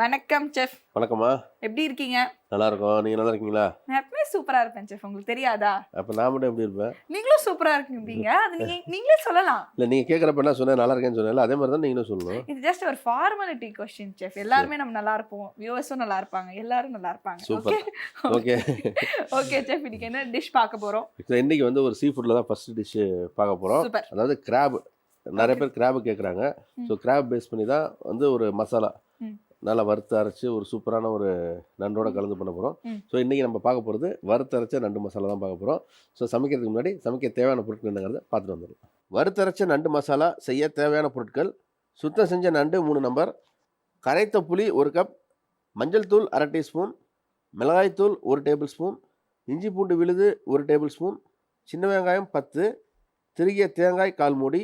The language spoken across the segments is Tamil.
வணக்கம் செஃப். வணக்கம்மா. எப்படி இருக்கீங்க? நல்லா இருக்கோம் நீங்க நல்லா இருக்கீங்களா நான் எப்பவுமே சூப்பரா இருப்பேன் செஃப். உங்களுக்கு தெரியாதா? அப்ப நான் மட்டும் எப்படி இருப்பேன்? நீங்களும் சூப்பரா இருக்கீங்க. அது நீங்க நீங்களே சொல்லலாம். இல்ல நீங்க கேக்குறப்ப என்ன சொன்னேன்? நல்லா இருக்கேன்னு சொன்னேன்ல. அதே மாதிரி தான் நீங்களும் சொல்லணும். இது ஜஸ்ட் ஒரு ஃபார்மாலிட்டி கொஸ்டின் செஃப். எல்லாருமே நம்ம நல்லா இருப்போம். வியூவர்ஸும் நல்லா இருப்பாங்க. எல்லாரும் நல்லா இருப்பாங்க. Okay okay okay chef. இன்னைக்கு என்ன டிஷ் பார்க்க போறோம்? இன்னைக்கு வந்து ஒரு சீ ஃபுட்ல தான் ஃபர்ஸ்ட் டிஷ் பார்க்க போறோம். அதாவது கிராப் நிறைய பேர் கிராப் கேட்குறாங்க. ஸோ கிராப் பேஸ் பண்ணி தான் வந்து ஒரு மசாலா. நல்லா வறுத்து அரைச்சு ஒரு சூப்பரான ஒரு நண்டோட கலந்து பண்ண போகிறோம். ஸோ இன்றைக்கி நம்ம பார்க்க போகிறது வறுத்தரைச்ச நண்டு மசாலா தான் பார்க்க போகிறோம் ஸோ சமைக்கிறதுக்கு முன்னாடி சமைக்க தேவையான பொருட்கள் என்னங்கிறத பார்த்துட்டு வந்துடலாம். வறுத்தரைச்ச நண்டு மசாலா செய்ய தேவையான பொருட்கள் சுத்தம் செஞ்ச நண்டு மூணு நம்பர் கரைத்த புளி ஒரு கப் மஞ்சள் தூள் அரை டீஸ்பூன் மிளகாய்த்தூள் ஒரு டேபிள் ஸ்பூன் இஞ்சி பூண்டு விழுது ஒரு டேபிள் ஸ்பூன் சின்ன வெங்காயம் பத்து திருகிய தேங்காய் கால் மூடி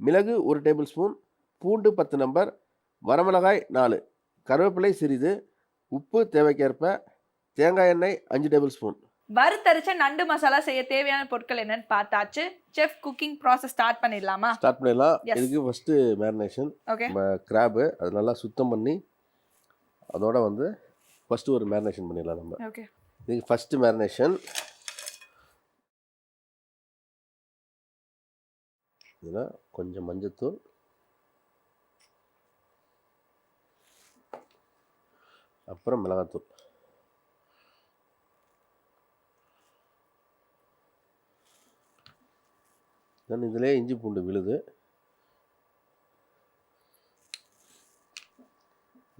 மிளகு ஒரு டேபிள் ஸ்பூன் பூண்டு பத்து நம்பர் வரமிளகாய் நாலு. கருவேப்பிலை சிறிது உப்பு தேவைக்கேற்ப தேங்காய் எண்ணெய் அஞ்சு டேபிள் ஸ்பூன். வறுத்தரிச்ச நண்டு மசாலா செய்ய தேவையான பொருட்கள் என்னன்னு பார்த்தாச்சு. செஃப் குக்கிங் ப்ராசஸ் ஸ்டார்ட் பண்ணிடலாமா? ஸ்டார்ட் பண்ணிடலாம். இதுக்கு ஃபஸ்ட்டு மேரினேஷன் ஓகே கிராபு அது நல்லா சுத்தம் பண்ணி அதோட வந்து ஃபஸ்ட்டு ஒரு மேரினேஷன் பண்ணிடலாம் நம்ம. ஓகே இதுக்கு ஃபஸ்ட்டு மேரினேஷன். இதில் கொஞ்சம் மஞ்சத்தூள் அப்புறம் மிளகாத்தூள். தென் இதிலே இஞ்சி பூண்டு விழுது.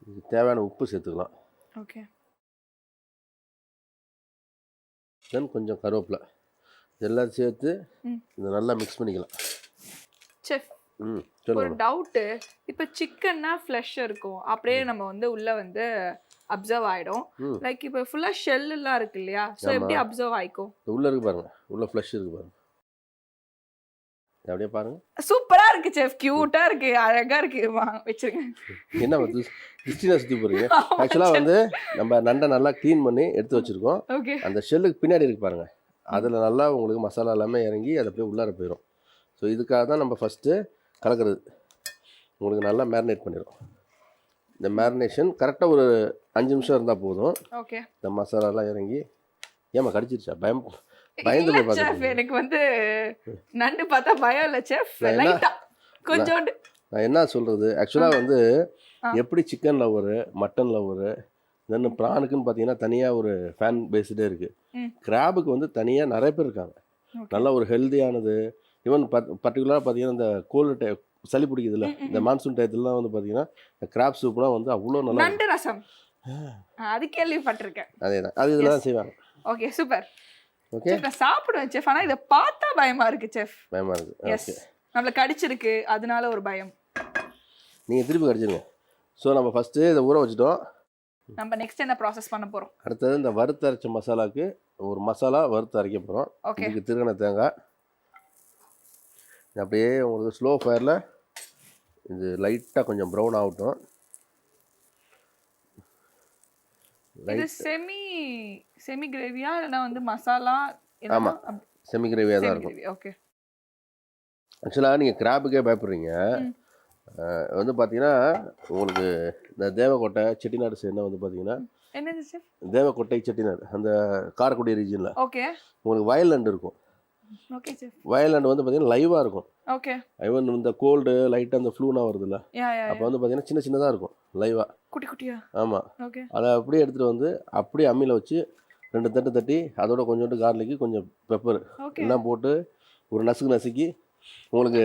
இதுக்கு தேவையான உப்பு சேர்த்துக்கலாம். ஓகே. தென் கொஞ்சம் கருவேப்பிலை. இதெல்லாம் சேர்த்து. இதை நல்லா மிக்ஸ் பண்ணிக்கலாம். செஃப். ம் ஒரு சொல்லுங்க டவுட்டு இப்போ சிக்கன்னா ஃப்ளஷ் இருக்கும். அப்படியே நம்ம வந்து உள்ள வந்து அப்சர்வ் ஆயிடும். ம். லைக் இப்போ ஃபுல்லா ஷெல் எல்லாம் இருக்கு இல்லையா? ஸோ. எப்படி அப்சர்வ் ஆயிக்கும்? இந்த உள்ள இருக்கு பாருங்க. உள்ள ஃப்ளஷ் இருக்கு பாருங்க. அப்படியே பாருங்க. சூப்பரா இருக்கு செஃப் கியூட்டா இருக்கு அழகா இருக்கு. வாங்க வச்சிருங்க. என்ன வந்து கிறிஸ்டினா சுற்றி போறீங்க? ஆக்சுவலாக வந்து நம்ம நண்டை நல்லா க்ளீன் பண்ணி எடுத்து வச்சிருக்கோம். அந்த ஷெல்லுக்கு பின்னாடி இருக்கு பாருங்க. அதில் நல்லா உங்களுக்கு மசாலா எல்லாமே இறங்கி அது அப்படியே உள்ளார போயிடும் ஸோ இதுக்காக தான் நம்ம ஃபஸ்ட்டு கலக்கிறது. உங்களுக்கு நல்லா மேரினேட் பண்ணிடும் இந்த மேரினேஷன் கரெக்டாக ஒரு அஞ்சு நிமிஷம் இருந்தால் போதும். ஓகே இந்த மசாலாலாம் இறங்கி ஏமா கடிச்சிருச்சா? பயம் பயந்து போய் பார்த்துட்டு எனக்கு வந்து நண்டு பார்த்தா பயம் இல்ல செஃப் கொஞ்சோண்டு. நான் என்ன சொல்கிறது ஆக்சுவலாக வந்து. எப்படி chicken lover mutton lover then ப்ரானுக்குன்னு பார்த்தீங்கன்னா தனியாக ஒரு ஃபேன் பேஸ்டே இருக்குது. கிராபுக்கு வந்து தனியாக நிறைய பேர் இருக்காங்க. நல்ல ஒரு ஹெல்தியானது ஈவன் பர்டிகுலராக பார்த்தீங்கன்னா இந்த கோல்டு சளி பிடிக்குதுல்ல. இந்த மான்சூன் டயத்துலலாம் வந்து பார்த்தீங்கன்னா கிராப் சூப்லாம் வந்து அவ்வளோ நல்லா நண்டு ரசம். அது கேள்விப்பட்டிருக்கேன். அதே தான் அது இதில் தான் செய்வாங்க. ஓகே சூப்பர் ஓகே நான் சாப்பிடுவேன் செஃப் ஆனா இதை பார்த்தா பயமா இருக்கு செஃப் பயமாக இருக்குது எஸ் நம்மள கடிச்சிருக்கு அதனால ஒரு பயம். நீங்கள் திருப்பி கடிச்சிருங்க. ஸோ நம்ம ஃபஸ்ட்டு இதை ஊற வச்சுட்டோம். நம்ம நெக்ஸ்ட் என்ன ப்ராசஸ் பண்ண போறோம்? அடுத்தது இந்த வறுத்து அரைச்ச மசாலாக்கு ஒரு மசாலா வறுத்து அரைக்க போகிறோம் ஓகே இதுக்கு திருகண தேங்காய். இது அப்படியே உங்களுக்கு ஸ்லோ ஃபயரில் இது லைட்டாக கொஞ்சம் ப்ரௌன் ஆகட்டும். இது செமி செமி கிரேவியா இல்லைன்னா வந்து மசாலா ஆமா. செமி கிரேவியாக தான் இருக்கும். ஓகே ஆக்சுவலாக நீங்கள் கிராப்புக்கே பயப்படுறீங்க. வந்து பார்த்தீங்கன்னா உங்களுக்கு இந்த தேவக்கோட்டை செட்டிநாடு சைடுனா வந்து பார்த்தீங்கன்னா தேவக்கோட்டை செட்டிநாடு அந்த காரைக்குடி ரீஜனில் ஓகே உங்களுக்கு வயல்லேண்ட் இருக்கும். வயல்லேண்ட் வந்து பார்த்தீங்கன்னா லைவாக இருக்கும். ஓகே ஈவன் இந்த கோல்டு லைட்டாக அந்த ஃப்ளூனா வருதுல்ல? அப்போ வந்து பார்த்தீங்கன்னா சின்ன சின்னதாக இருக்கும் லைவாக குட்டி குட்டியா? ஆமாம் ஓகே அதை அப்படியே எடுத்துகிட்டு வந்து அப்படியே அம்மியில் வச்சு ரெண்டு தட்டு தட்டி அதோட கொஞ்சோண்டு கார்லிக்கு கொஞ்சம் பெப்பர் எல்லாம் போட்டு ஒரு நசுக்கு நசுக்கி உங்களுக்கு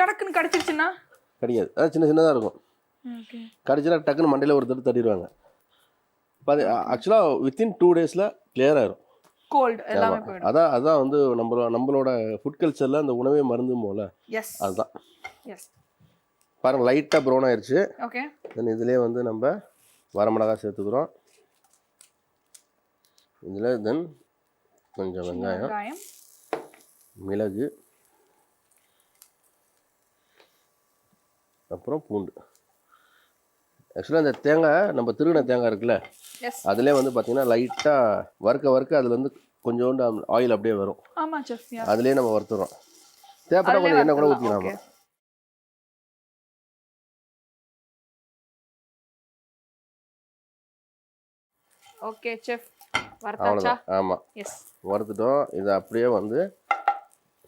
டடக்குன்னு கடிச்சிருச்சுன்னா? கிடைக்காது. அதான் சின்ன சின்னதாக இருக்கும். ஓகே கடிச்சுனா டக்குன்னு மண்டையில் ஒரு தட்டு தட்டிடுவாங்க. ஆக்சுவலாக வித்தின் டூ டேஸில் கிளியர் ஆயிரும். கோல்ட் எல்லாமே. போயிடும். அதான் அதான் வந்து நம்ம நம்மளோட ஃபுட் கல்ச்சரில் அந்த உணவே மருந்து போல. எஸ் அதுதான் எஸ் லைட்டாக ப்ரௌன் ஆயிடுச்சு ஓகே தென் இதுலேயே வந்து நம்ம வரமிளகாய் சேர்த்துக்கிறோம். இதில் தென் கொஞ்சம் வெங்காயம். மிளகு. அப்புறம் பூண்டு. ஆக்சுவலாக இந்த தேங்காய் நம்ம திருகின தேங்காய் இருக்குல்ல? அதிலே வந்து பார்த்தீங்கன்னா லைட்டாக வறுக்க வறுக்க அதில் வந்து கொஞ்சோண்டு ஆயில் அப்படியே வரும். ஆமா செஃப் யா அதுலேயே நம்ம வறுத்துறோம். தேவைப்பட்டா கொஞ்சம் எண்ணெய் கூட ஊற்றிக்கலாமா ஓகே செஃப் அவ்வளோதான் ஆமாம் எஸ் வறுத்துட்டோம். இதை அப்படியே வந்து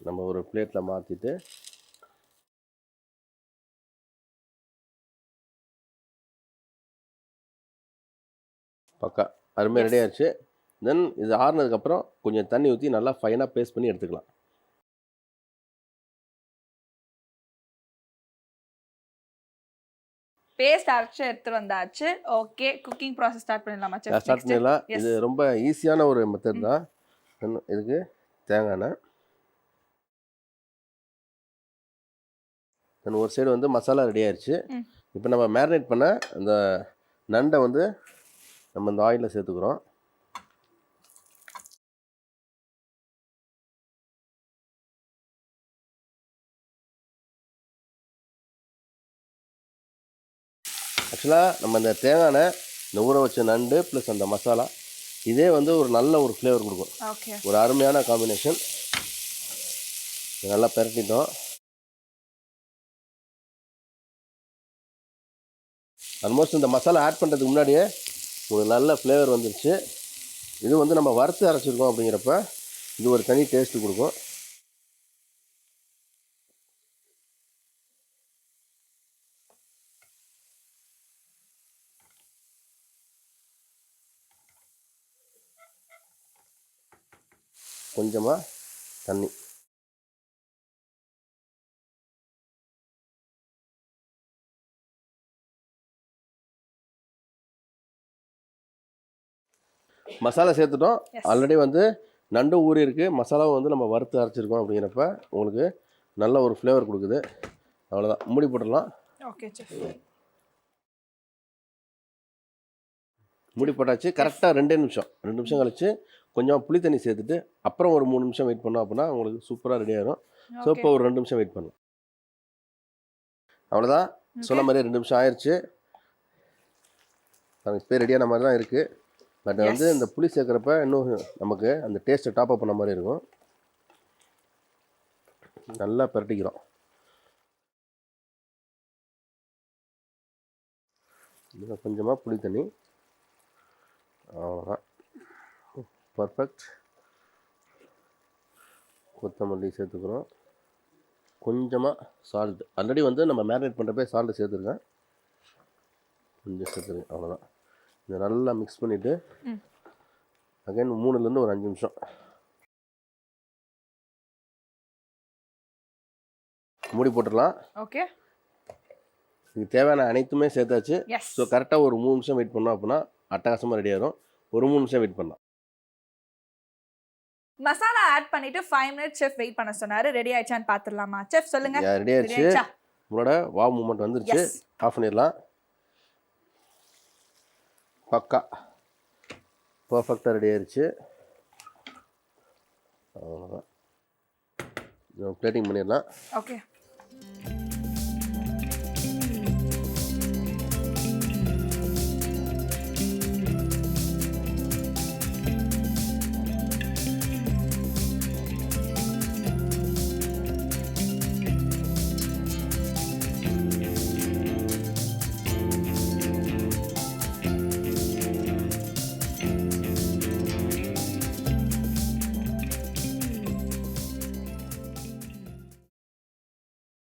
நம்ம ஒரு பிளேட்டில் மாற்றிட்டு பக்கா. அருமையாக ரெடி ஆயிடுச்சு தென் இது ஆறுனதுக்கப்புறம் கொஞ்சம் தண்ணி ஊற்றி நல்லா ஃபைனாக பேஸ்ட் பண்ணி எடுத்துக்கலாம். பேஸ்ட் அரைச்சு எடுத்து வந்தாச்சு. ஓகே குக்கிங் ப்ராசஸ் ஸ்டார்ட் பண்ணிடலாமா ஸ்டார்ட் பண்ணிடலாம். இது ரொம்ப ஈஸியான ஒரு மெத்தட் தான். இதுக்கு தேங்காய் எண்ணெய். ஒரு சைடு வந்து மசாலா ரெடி ஆயிடுச்சு. இப்போ நம்ம மேரினேட் பண்ண அந்த நண்டை வந்து நம்ம இந்த ஆயிலில் சேர்த்துக்கிறோம். ஆக்சுவலாக நம்ம இந்த தேங்காய் இந்த ஊற வச்ச நண்டு ப்ளஸ் அந்த மசாலா இதே வந்து ஒரு நல்ல ஒரு ஃப்ளேவர் கொடுக்கும். ஒரு அருமையான காம்பினேஷன் நல்லா பெரட்டிட்டோம். ஆல்மோஸ்ட் இந்த மசாலா ஆட் பண்ணுறதுக்கு முன்னாடியே ஒரு நல்ல ஃப்ளேவர் வந்துருச்சு. இது வந்து நம்ம வறுத்து அரைச்சிருக்கோம் அப்படிங்கிறப்ப இது ஒரு தனி டேஸ்ட்டு கொடுக்கும். கொஞ்சமாக தண்ணி. மசாலா சேர்த்துட்டோம். ஆல்ரெடி வந்து நண்டு ஊறி இருக்கு. மசாலாவும் வந்து நம்ம வறுத்து அரைச்சிருக்கோம் அப்படிங்கிறப்ப உங்களுக்கு நல்ல ஒரு ஃப்ளேவர் கொடுக்குது. அவ்வளோதான் மூடி போட்டுடலாம். மூடி போட்டாச்சு. கரெக்டாக ரெண்டே நிமிஷம். ரெண்டு நிமிஷம் கழிச்சு கொஞ்சம் புளி தண்ணி சேர்த்துட்டு அப்புறம் ஒரு மூணு நிமிஷம் வெயிட் பண்ணோம் அப்படின்னா உங்களுக்கு சூப்பராக ரெடி ஆயிரும். ஸோ இப்போ ஒரு ரெண்டு நிமிஷம் வெயிட் பண்ணலாம். அவ்வளோதான் சொன்ன மாதிரியே ரெண்டு நிமிஷம் ஆயிடுச்சு இப்போ ரெடியான மாதிரி தான் இருக்குது பட் வந்து. இந்த புளி சேர்க்குறப்ப இன்னும் நமக்கு அந்த டேஸ்ட்டை டாப் அப் பண்ண மாதிரி இருக்கும். நல்லா பிரட்டிக்கிறோம். கொஞ்சமாக புளி தண்ணி. அவ்வளோதான் பர்ஃபெக்ட் கொத்தமல்லி சேர்த்துக்கிறோம். கொஞ்சமாக சால்ட் ஆல்ரெடி வந்து நம்ம மேரினேட் பண்ணுறப்ப சால்ட்டு சேர்த்துருக்கேன். கொஞ்சம் சேர்த்துருக்கேன். அவ்வளோதான் இதை நல்லா மிக்ஸ் பண்ணிவிட்டு. அகைன் மூணுலேருந்து ஒரு அஞ்சு நிமிஷம். மூடி போட்டுடலாம். ஓகே. இதுக்கு தேவையான அனைத்துமே சேர்த்தாச்சு. ஸோ கரெக்டாக ஒரு மூணு நிமிஷம் வெயிட் பண்ணோம் அப்படின்னா அட்டகாசமாக ரெடி ஆயிரும். ஒரு மூணு நிமிஷம் வெயிட் பண்ணலாம். மசாலா ஆட் பண்ணிட்டு ஃபைவ் மினிட்ஸ் செஃப் வெயிட் பண்ண சொன்னாரு. ரெடி ஆயிடுச்சான்னு பாத்துடலாமா? செஃப் சொல்லுங்க. ரெடி ஆயிடுச்சு. உங்களோட வா மூமெண்ட் வந்துருச்சு. ஆஃப் பண்ணிடலாம். பக்கா. பர்ஃபெக்டாக ரெடி ஆயிடுச்சு அவ்வளோதான் பிளேட்டிங் பண்ணிடலாம். ஓகே